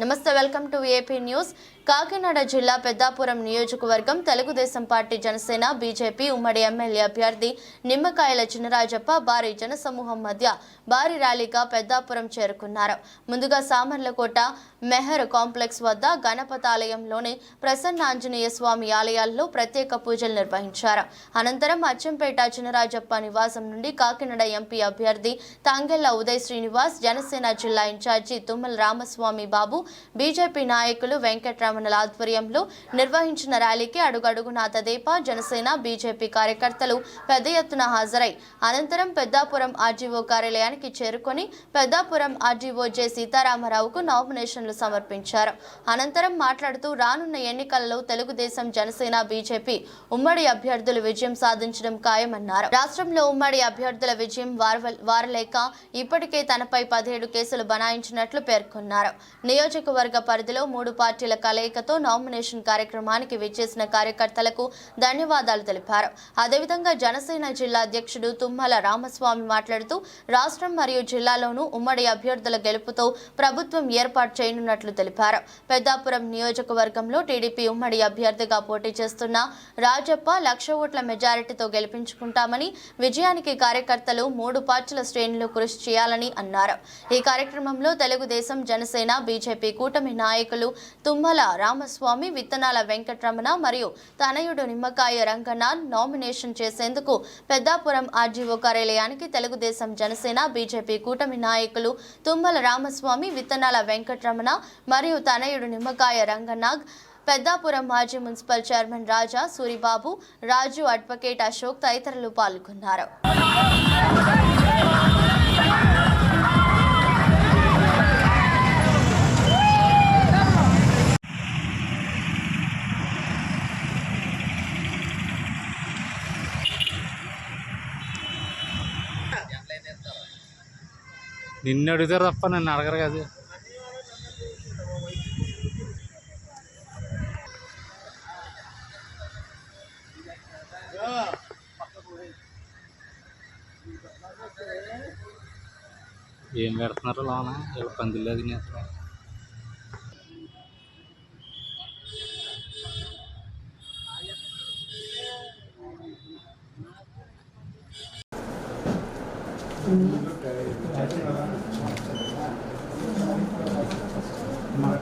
నమస్తే welcome to AP news Kakinada జిల్లా పెద్దాపురం నియోజకవర్గం తెలుగుదేశం పార్టీ జనసేన బీజేపీ ఉమ్మడి ఎమ్మెల్యే అభ్యర్థి నిమ్మకాయల చినరాజప్ప భారీ జనసమూహం మధ్య భారీ ర్యాలీగా పెద్దాపురం చేరుకున్నారు. ముందుగా సామర్లకోట మెహర్ కాంప్లెక్స్ వద్ద గణపతాలయంలోని ప్రసన్న ఆంజనేయ స్వామి ఆలయాల్లో ప్రత్యేక పూజలు నిర్వహించారు. అనంతరం అచ్చంపేట చినరాజప్ప నివాసం నుండి కాకినాడ ఎంపీ అభ్యర్థి తంగెళ్ళ ఉదయ్ శ్రీనివాస్ జనసేన జిల్లా ఇన్ఛార్జి తుమ్మల రామస్వామి బాబు బీజేపీ నాయకులు వెంకట్రమణల ఆధ్వర్యంలో నిర్వహించిన ర్యాలీకి అడుగడుగునా తదేపా జనసేన బీజేపీ కార్యకర్తలు పెద్ద ఎత్తున హాజరై అనంతరం పెద్దాపురం ఆర్జీఓ కార్యాలయానికి చేరుకొని పెద్దాపురం ఆర్జీఓ జె. సీతారామరావుకు నామినేషన్లు సమర్పించారు. అనంతరం మాట్లాడుతూ రానున్న ఎన్నికలలో తెలుగుదేశం జనసేన బీజేపీ ఉమ్మడి అభ్యర్థులు విజయం సాధించడం ఖాయమన్నారు. రాష్ట్రంలో ఉమ్మడి అభ్యర్థుల విజయం వారవ- వారలేక ఇప్పటికే తనపై పదిహేడు కేసులు బనాయించినట్లు పేర్కొన్నారు. నియోజకవర్గ పరిధిలో మూడు పార్టీల కలయికతో నామినేషన్ కార్యక్రమానికి విచ్చేసిన కార్యకర్తలకు ధన్యవాదాలు తెలిపారు. అదేవిధంగా జనసేన జిల్లా అధ్యక్షుడు తుమ్మల రామస్వామి మాట్లాడుతూ రాష్ట్రం మరియు జిల్లాలోనూ ఉమ్మడి అభ్యర్థుల గెలుపుతో ప్రభుత్వం ఏర్పాటు చేయనున్నట్లు తెలిపారు. పెద్దాపురం నియోజకవర్గంలో టీడీపీ ఉమ్మడి అభ్యర్థిగా పోటీ చేస్తున్న రాజప్ప లక్ష ఓట్ల మెజారిటీతో గెలిపించుకుంటామని విజయానికి కార్యకర్తలు మూడు పార్టీల శ్రేణులు కృషి చేయాలని అన్నారు. ఈ కార్యక్రమంలో తెలుగుదేశం జనసేన బీజేపీ కూటమి నాయకులు తుమ్మల రామస్వామి విత్తనాల వెంకటరమణ మరియు తనయుడు నిమ్మకాయ రంగన్న నామినేషన్ చేసేందుకు పెద్దాపురం ఆర్జీఓ కార్యాలయానికి తెలుగుదేశం జనసేన బీజేపీ కూటమి నాయకులు తుమ్మల రామస్వామి విత్తనాల వెంకటరమణ మరియు తనయుడు నిమ్మకాయ రంగనాథ్ పెద్దాపురం మాజీ municipal chairman Raja Suribabu Raju advocate Ashok తదితరులు పాల్గొన్నారు. నిన్ను అడుగుతారు తప్ప నన్ను అడగరు కదా. ఏం పెడుతున్నారు లోన? వీళ్ళ పందిలేదు తినేస్తారు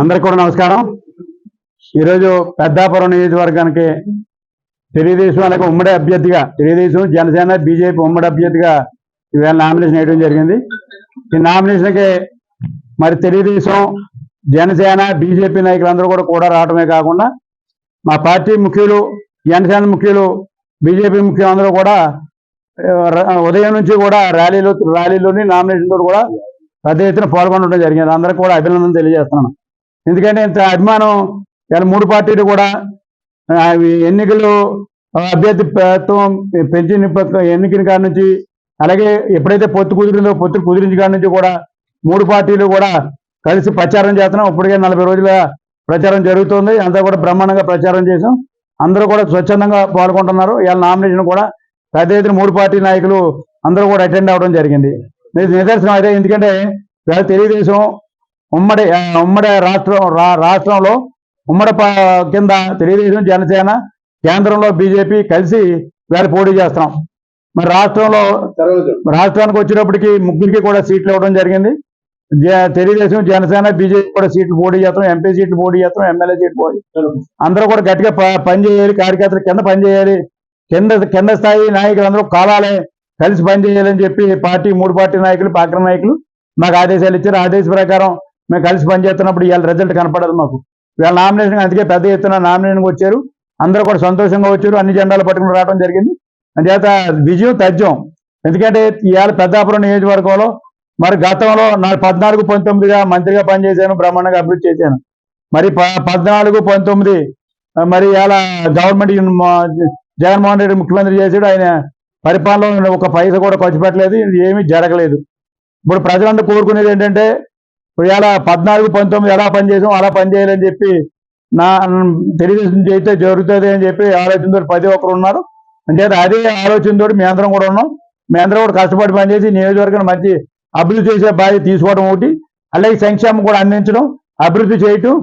అందరికి కూడా నమస్కారం. ఈరోజు పెద్దాపురం నియోజకవర్గానికి తెలుగుదేశం అలాగే ఉమ్మడి అభ్యర్థిగా తెలుగుదేశం జనసేన బీజేపీ ఉమ్మడి అభ్యర్థిగా ఈవేళ నామినేషన్ వేయడం జరిగింది. ఈ నామినేషన్కి మరి తెలుగుదేశం జనసేన బీజేపీ నాయకులందరూ కూడా కూడా రావడమే కాకుండా మా పార్టీ ముఖ్యులు జనసేన ముఖ్యులు బీజేపీ ముఖ్యులు అందరూ కూడా ఉదయం నుంచి కూడా ర్యాలీలో ర్యాలీలోని నామినేషన్తో కూడా పెద్ద ఎత్తున పాల్గొనడం జరిగింది. అందరికీ కూడా అభినందన తెలియజేస్తున్నాను. ఎందుకంటే ఇంత అభిమానం ఇలా మూడు పార్టీలు కూడా ఈ ఎన్నికలు అభ్యర్థి ప్రభుత్వం పెంచిన ఎన్నికల కాడ నుంచి అలాగే ఎప్పుడైతే పొత్తు కుదిరిందో పొత్తు కుదిరించిన కాడ నుంచి కూడా మూడు పార్టీలు కూడా కలిసి ప్రచారం చేస్తున్నాం. ఇప్పటికే నలభై రోజుల ప్రచారం జరుగుతుంది. అంతా కూడా బ్రహ్మాండంగా ప్రచారం చేసాం అందరూ కూడా స్వచ్ఛందంగా పాల్గొంటున్నారు. ఇవాళ నామినేషన్ కూడా పెద్ద ఎత్తున మూడు పార్టీ నాయకులు అందరూ కూడా అటెండ్ అవ్వడం జరిగింది. నిదర్శనం అదే. ఎందుకంటే ఇవాళ తెలుగుదేశం ఉమ్మడి ఉమ్మడి రాష్ట్రం రాష్ట్రంలో ఉమ్మడి ప- కింద తెలుగుదేశం జనసేన కేంద్రంలో బీజేపీ కలిసి వేళ పోటీ చేస్తున్నాం. మరి రాష్ట్రంలో రాష్ట్రానికి వచ్చేటప్పటికి ముగ్గురికి కూడా సీట్లు ఇవ్వడం జరిగింది. తెలుగుదేశం జనసేన బీజేపీ కూడా సీట్లు పోటీ చేస్తాం ఎంపీ సీట్లు పోటీ చేస్తాం ఎమ్మెల్యే సీట్లు పోటీ అందరూ కూడా గట్టిగా పనిచేయాలి కార్యకర్తలు కింద పనిచేయాలి కింద కింద స్థాయి నాయకులు అందరూ కావాలి కలిసి పనిచేయాలని చెప్పి పార్టీ మూడు పార్టీ నాయకులు పార్టీ నాయకులు మాకు ఆదేశాలు ఇచ్చారు. ఆదేశ ప్రకారం మేము కలిసి పనిచేస్తున్నప్పుడు ఇవాళ రిజల్ట్ కనపడదు మాకు. వీళ్ళ నామినేషన్ అందుకే పెద్ద ఎత్తున నామినేషన్కి వచ్చారు. అందరూ కూడా సంతోషంగా వచ్చారు. అన్ని జెండాలు పట్టుకుని రావడం జరిగింది. అందుచేత విజయం తథ్యం. ఎందుకంటే ఇవాళ పెద్దాపురం నియోజకవర్గంలో మరి గతంలో నా పద్నాలుగు పంతొమ్మిదిగా మంత్రిగా పనిచేశాను బ్రహ్మాండంగా అభివృద్ధి చేశాను. మరి ప- పద్నాలుగు పంతొమ్మిది మరి ఇలా గవర్నమెంట్ జగన్మోహన్ రెడ్డి ముఖ్యమంత్రి చేశాడు. ఆయన పరిపాలనలో ఒక పైస కూడా ఖర్చు పెట్టలేదు. ఏమీ జరగలేదు. ఇప్పుడు ప్రజలందరూ కోరుకునేది ఏంటంటే ఇవాళ పద్నాలుగు పంతొమ్మిది ఎలా పనిచేసాం అలా పనిచేయాలని చెప్పి నా తెలుగుదేశం చేస్తే జరుగుతుంది అని చెప్పి ఆలోచనతో ప్రతి ఒక్కరు ఉన్నారు. అంటే అదే ఆలోచనతో మీ అందరం కూడా ఉన్నాం. మీ అందరం కూడా కష్టపడి పనిచేసి నియోజకవర్గాన్ని మంచి అభివృద్ధి చేసే బాధ్యత తీసుకోవడం ఒకటి. అలాగే సంక్షేమం కూడా అందించడం అభివృద్ధి చేయటం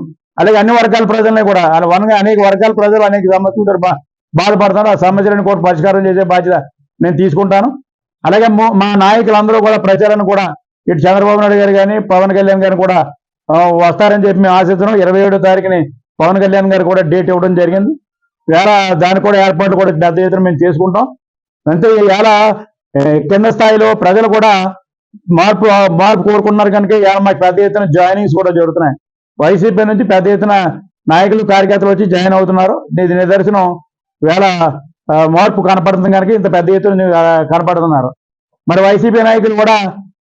అలాగే అన్ని వర్గాల ప్రజల్ని కూడా అలా వనగా అనేక వర్గాల ప్రజలు అనేక సమస్యలు బాధపడతారు ఆ సమస్యలను కూడా పరిష్కారం చేసే బాధ్యత నేను తీసుకుంటాను. అలాగే మా నాయకులందరూ కూడా ప్రచారాన్ని కూడా ఇటు చంద్రబాబు నాయుడు గారు కానీ పవన్ కళ్యాణ్ గారు కూడా వస్తారని చెప్పి మేము ఆశిస్తున్నాం. ఇరవై ఏడో తారీఖుని పవన్ కళ్యాణ్ గారు కూడా డేట్ ఇవ్వడం జరిగింది. వేళ దానికి కూడా ఏర్పాటు కూడా పెద్ద ఎత్తున మేము చేసుకుంటాం. అంతే ఇవాళ కింద స్థాయిలో ప్రజలు కూడా మార్పు మార్పు కోరుకున్నారు కనుక ఇవాళ మాకు పెద్ద ఎత్తున జాయినింగ్స్ కూడా జరుగుతున్నాయి. వైసీపీ నుంచి పెద్ద ఎత్తున నాయకులు కార్యకర్తలు వచ్చి జాయిన్ అవుతున్నారు. ఇది నిదర్శనం వేళ మార్పు కనపడుతుంది కనుక ఇంత పెద్ద ఎత్తున కనపడుతున్నారు. మరి వైసీపీ నాయకులు కూడా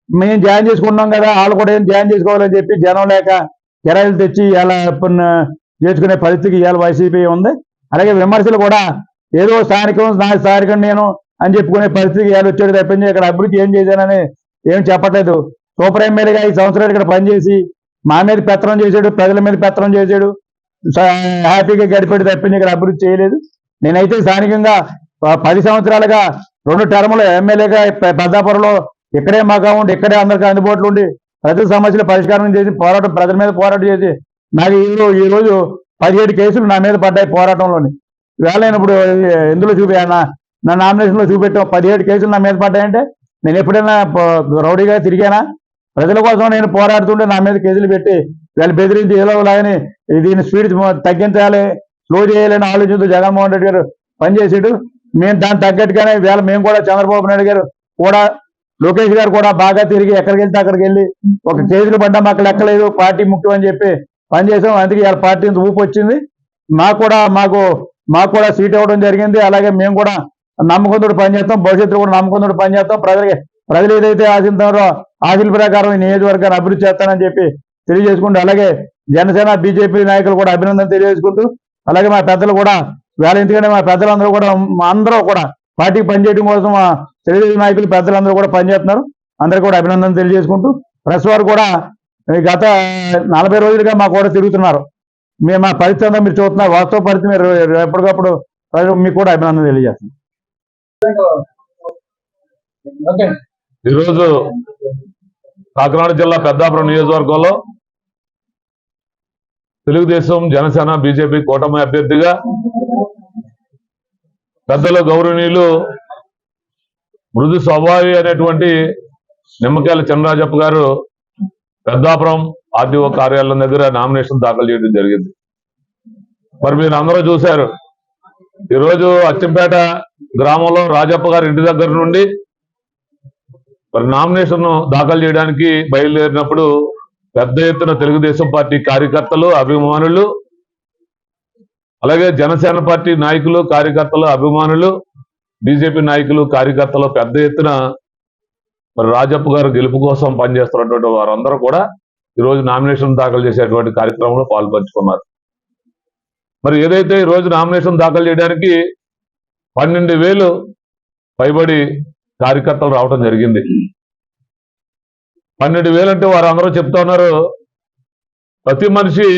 మేము జాయిన్ చేసుకున్నాం కదా వాళ్ళు కూడా ఏం జాయిన్ చేసుకోవాలని చెప్పి జనం లేక కిరాయిలు తెచ్చి ఇలా చేసుకునే పరిస్థితికి ఇవాళ వైసీపీ ఉంది. అలాగే విమర్శలు కూడా ఏదో స్థానికం నా స్థానికం నేను అని చెప్పుకునే పరిస్థితికి ఇవాళ వచ్చాడు తప్పించి ఇక్కడ అభివృద్ధి ఏం చేశానని ఏం చెప్పట్లేదు. సూపర్ ఎమ్మెల్యేగా ఈ సంవత్సరాలు ఇక్కడ పనిచేసి మా మీద పెత్తనం చేశాడు ప్రజల మీద పెత్తనం చేశాడు. హ్యాపీగా గడిపాడు తప్పించి ఇక్కడ అభివృద్ధి చేయలేదు. నేనైతే స్థానికంగా పది సంవత్సరాలుగా రెండు టర్ములు ఎమ్మెల్యేగా పెద్దాపురంలో ఇక్కడే మాగా ఉండి ఇక్కడే అందరికీ అందుబాటులో ఉండి ప్రజల సమస్యలు పరిష్కారం చేసి పోరాటం ప్రజల మీద పోరాటం చేసి నాకు ఈ ఈరోజు రోజు పదిహేడు కేసులు నా మీద పడ్డాయి పోరాటంలోని. వేలైనప్పుడు ఇప్పుడు ఎందులో చూపి నా నామినేషన్లో చూపెట్టాం. పదిహేడు కేసులు నా మీద పడ్డాయంటే నేను ఎప్పుడైనా రౌడీగా తిరిగానా? ప్రజల కోసం నేను పోరాడుతుంటే నా మీద కేసులు పెట్టి వీళ్ళు బెదిరించి ఏదో లాగని దీని స్పీడ్ తగ్గించాలి స్లో చేయాలని ఆలోచనతో జగన్మోహన్ రెడ్డి గారు పనిచేసాడు. మేము దాన్ని తగ్గట్టుగానే వేళ మేము కూడా చంద్రబాబు నాయుడు గారు కూడా లోకేష్ గారు కూడా బాగా తిరిగి ఎక్కడికి వెళ్తే అక్కడికి వెళ్ళి ఒక కేసులు పడ్డా మాకు లెక్కలేదు పార్టీ ముఖ్యం అని చెప్పి పనిచేసాం అందుకే ఇవాళ పార్టీ ఊపు వచ్చింది. మాకు కూడా మాకు మాకు కూడా సీట్ ఇవ్వడం జరిగింది. అలాగే మేము కూడా నమ్మకంతో పనిచేస్తాం భవిష్యత్తులో కూడా నమ్మకంతో పనిచేస్తాం ప్రజలకి ప్రజలు ఏదైతే ఆశిస్తారో ఆశల ప్రకారం ఈ నియోజకవర్గాన్ని అభివృద్ధి చేస్తానని చెప్పి తెలియజేసుకుంటూ అలాగే జనసేన బీజేపీ నాయకులు కూడా అభినందన తెలియజేసుకుంటూ అలాగే మా పెద్దలు కూడా వేళ ఎందుకంటే మా పెద్దలందరూ కూడా అందరూ కూడా పార్టీకి పనిచేయడం కోసం తెలుగుదేశం నాయకులు పెద్దలందరూ కూడా పనిచేస్తున్నారు అందరికీ కూడా అభినందన తెలియజేసుకుంటూ ప్రెస్ వారు కూడా గత నలభై రోజులుగా మా కూడా తిరుగుతున్నారు. మేము మా పరిస్థితి అంతా మీరు చూస్తున్నారు. వాస్తవ పరిస్థితి మీరు ఎప్పటికప్పుడు ప్రజలు మీకు కూడా అభినందన తెలియజేస్తున్నాం ఈరోజు కాకినాడ జిల్లా పెద్దాపురం నియోజకవర్గంలో తెలుగుదేశం జనసేన బీజేపీ కూటమి అభ్యర్థిగా పెద్దలు గౌరవనీయులు మృదు స్వభావి అనేటువంటి నిమ్మకాయల చంద్రరాజప్ప గారు పెద్దాపురం ఆర్టీఓ కార్యాలయం దగ్గర నామినేషన్ దాఖలు చేయడం జరిగింది. మరి మీరు అందరూ చూశారు. ఈరోజు అచ్చంపేట గ్రామంలో రాజప్ప గారి ఇంటి దగ్గర నుండి మరి నామినేషన్ దాఖలు చేయడానికి బయలుదేరినప్పుడు పెద్ద ఎత్తున తెలుగుదేశం పార్టీ కార్యకర్తలు అభిమానులు అలాగే జనసేన పార్టీ నాయకులు కార్యకర్తలు అభిమానులు బీజేపీ నాయకులు కార్యకర్తలు పెద్ద ఎత్తున మరి రాజప్ప గారు గెలుపు కోసం పనిచేస్తున్నటువంటి వారందరూ కూడా ఈరోజు నామినేషన్ దాఖలు చేసేటువంటి కార్యక్రమంలో పాల్పంచుకున్నారు. మరి ఏదైతే ఈ రోజు నామినేషన్ దాఖలు చేయడానికి పన్నెండు వేలు పైబడి కార్యకర్తలు రావడం జరిగింది. పన్నెండు వేలు అంటే వారు అందరూ చెప్తా ఉన్నారు ప్రతి మనిషి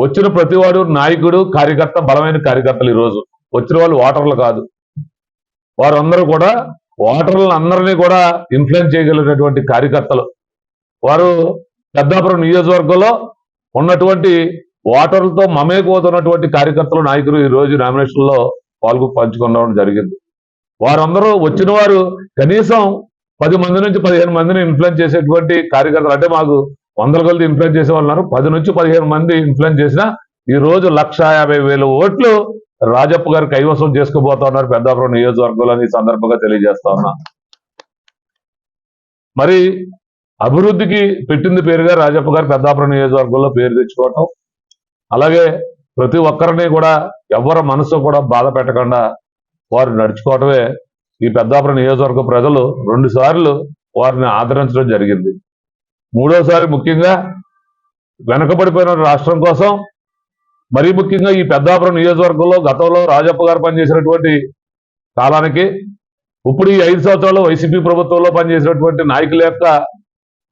వచ్చిన ప్రతివాడు నాయకుడు కార్యకర్త బలమైన కార్యకర్తలు ఈరోజు. వచ్చిన వాళ్ళు ఓటర్లు కాదు. వారందరూ కూడా ఓటర్లను అందరినీ కూడా ఇన్ఫ్లుయెన్స్ చేయగలిగినటువంటి కార్యకర్తలు. వారు పెద్దాపురం నియోజకవర్గంలో ఉన్నటువంటి ఓటర్లతో మమేకవుతున్నటువంటి కార్యకర్తలు నాయకులు ఈ రోజు నామినేషన్లో పాల్గొ పంచుకోవడం జరిగింది. వారందరూ వచ్చిన వారు కనీసం పది మంది నుంచి పదిహేను మందిని ఇన్ఫ్లుయెన్స్ చేసేటువంటి కార్యకర్తలు అంటే మాకు వందల కొలది ఇన్ఫ్లుయెన్స్ చేసే వాళ్ళు ఉన్నారు పది నుంచి పదిహేను మంది ఇన్ఫ్లుయెన్స్ చేసిన ఈ రోజు లక్ష యాభై వేల ఓట్లు రాజప్ప గారు కైవసం చేసుకోబోతా ఉన్నారు పెద్దాపురం నియోజకవర్గంలో ఈ సందర్భంగా తెలియజేస్తా ఉన్నా. మరి అభివృద్ధికి పెట్టింది పేరుగా రాజప్ప గారు పెద్దాపురం నియోజకవర్గంలో పేరు తెచ్చుకోవటం. అలాగే ప్రతి ఒక్కరిని కూడా ఎవరి మనసు కూడా బాధ పెట్టకుండా వారు నడుచుకోవటమే ఈ పెద్దాపురం నియోజకవర్గ ప్రజలు రెండు సార్లు వారిని ఆదరించడం జరిగింది. మూడోసారి ముఖ్యంగా వెనకబడిపోయిన రాష్ట్రం కోసం మరీ ముఖ్యంగా ఈ పెద్దాపురం నియోజకవర్గంలో గతంలో రాజప్ప గారు పనిచేసినటువంటి కాలానికి ఇప్పుడు ఈ ఐదు సంవత్సరాలు వైసీపీ ప్రభుత్వంలో పనిచేసినటువంటి నాయకుల యొక్క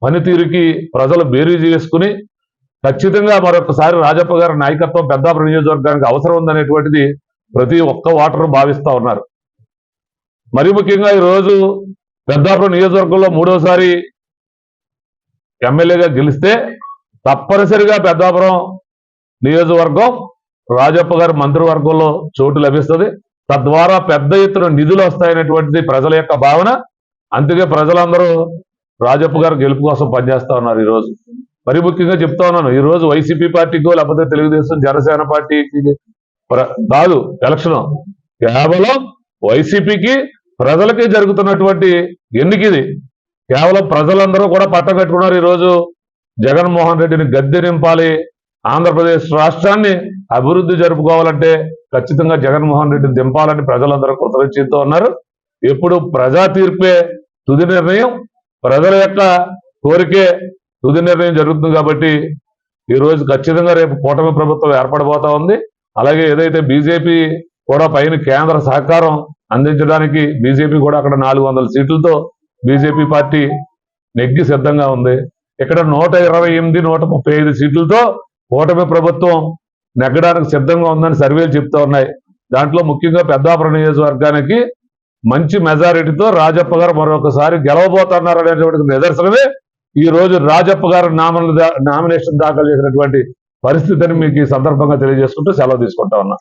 పనితీరుకి ప్రజలు బేరీజు చేసుకుని ఖచ్చితంగా మరొకసారి రాజప్ప గారి నాయకత్వం పెద్దాపురం నియోజకవర్గానికి అవసరం ఉందనేటువంటిది ప్రతి ఒక్క ఓటరు భావిస్తూ ఉన్నారు. మరి ముఖ్యంగా ఈ రోజు పెద్దాపురం నియోజకవర్గంలో మూడోసారి ఎమ్మెల్యేగా గెలిస్తే తప్పనిసరిగా పెద్దాపురం నియోజకవర్గం రాజప్ప గారి మంత్రివర్గంలో చోటు లభిస్తుంది. తద్వారా పెద్ద ఎత్తున నిధులు వస్తాయనేటువంటిది ప్రజల యొక్క భావన. అందుకే ప్రజలందరూ రాజప్ప గారు గెలుపు కోసం పనిచేస్తా ఉన్నారు ఈరోజు. మరి ముఖ్యంగా చెప్తా ఉన్నాను ఈరోజు వైసీపీ పార్టీకో లేకపోతే తెలుగుదేశం జనసేన పార్టీకి కాదు ఎలక్షన్. కేవలం వైసీపీకి ప్రజలకి జరుగుతున్నటువంటి ఎన్నిక ఇది. కేవలం ప్రజలందరూ కూడా పట్టగట్టుకున్నారు ఈరోజు జగన్మోహన్ రెడ్డిని గద్దె నింపాలి. ఆంధ్రప్రదేశ్ రాష్ట్రాన్ని అభివృద్ధి జరుపుకోవాలంటే ఖచ్చితంగా జగన్మోహన్ రెడ్డిని దింపాలని ప్రజలందరూ కృతజ్ఞతతో ఉన్నారు. ఎప్పుడు ప్రజా తీర్పే తుది నిర్ణయం ప్రజల యొక్క కోరికే తుది నిర్ణయం జరుగుతుంది కాబట్టి ఈ రోజు ఖచ్చితంగా రేపు కూటమి ప్రభుత్వం ఏర్పడబోతా ఉంది. అలాగే ఏదైతే బీజేపీ కూడా పైన కేంద్ర సహకారం అందించడానికి బీజేపీ కూడా అక్కడ నాలుగు వందల సీట్లతో బీజేపీ పార్టీ నెగ్గి సిద్ధంగా ఉంది. ఇక్కడ నూట ఇరవై ఎనిమిది నూట ముప్పై ఐదు సీట్లతో కూటమి ప్రభుత్వం నెగ్గడానికి సిద్ధంగా ఉందని సర్వేలు చెప్తా ఉన్నాయి. దాంట్లో ముఖ్యంగా పెద్దాపురం నియోజకవర్గానికి మంచి మెజారిటీతో రాజప్ప గారు మరొకసారి గెలవబోతున్నారు అనేటువంటి నిదర్శనమే ఈ రోజు రాజప్ప గారు నామిన నామినేషన్ దాఖలు చేసినటువంటి పరిస్థితిని మీకు ఈ సందర్భంగా తెలియజేసుకుంటూ సెలవు తీసుకుంటా ఉన్నా.